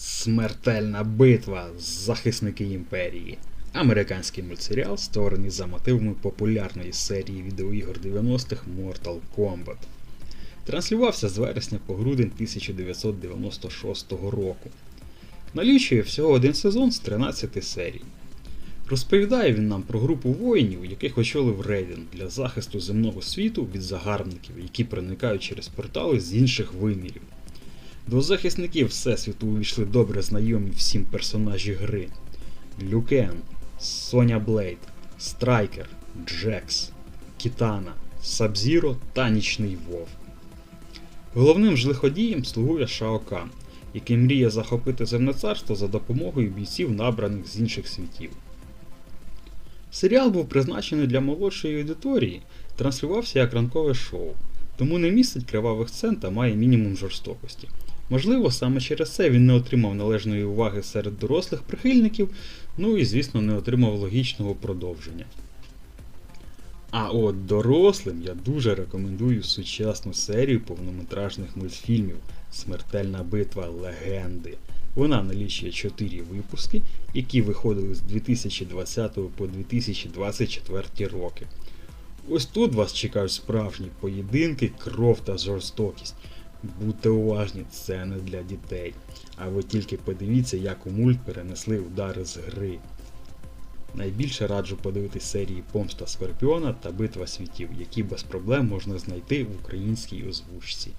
Смертельна битва. Захисники імперії. Американський мультсеріал, створений за мотивами популярної серії відеоігор 90-х Mortal Kombat. Транслювався з вересня по грудень 1996 року. Налічує всього один сезон з 13 серій. Розповідає він нам про групу воїнів, яких очолив Рейден для захисту земного світу від загарбників, які проникають через портали з інших вимірів. До захисників Всесвіту увійшли добре знайомі всім персонажі гри: Люкен, Соня Блейд, Страйкер, Джекс, Кітана, Сабзіро та Нічний Вов. Головним ж лиходієм слугує Шао Кан, який мріє захопити земне царство за допомогою бійців, набраних з інших світів. Серіал був призначений для молодшої аудиторії, транслювався як ранкове шоу, тому не містить кривавих сцен та має мінімум жорстокості. Можливо, саме через це він не отримав належної уваги серед дорослих прихильників, ну і, звісно, не отримав логічного продовження. А от дорослим я дуже рекомендую сучасну серію повнометражних мультфільмів Смертельна битва легенди. Вона налічує 4 випуски, які виходили з 2020 по 2024 роки. Ось тут вас чекають справжні поєдинки, кров та жорстокість. Будьте уважні, це не для дітей. А ви тільки подивіться, як у мульт перенесли удари з гри. Найбільше раджу подивитись серії Помста Скорпіона та Битва світів, які без проблем можна знайти в українській озвучці.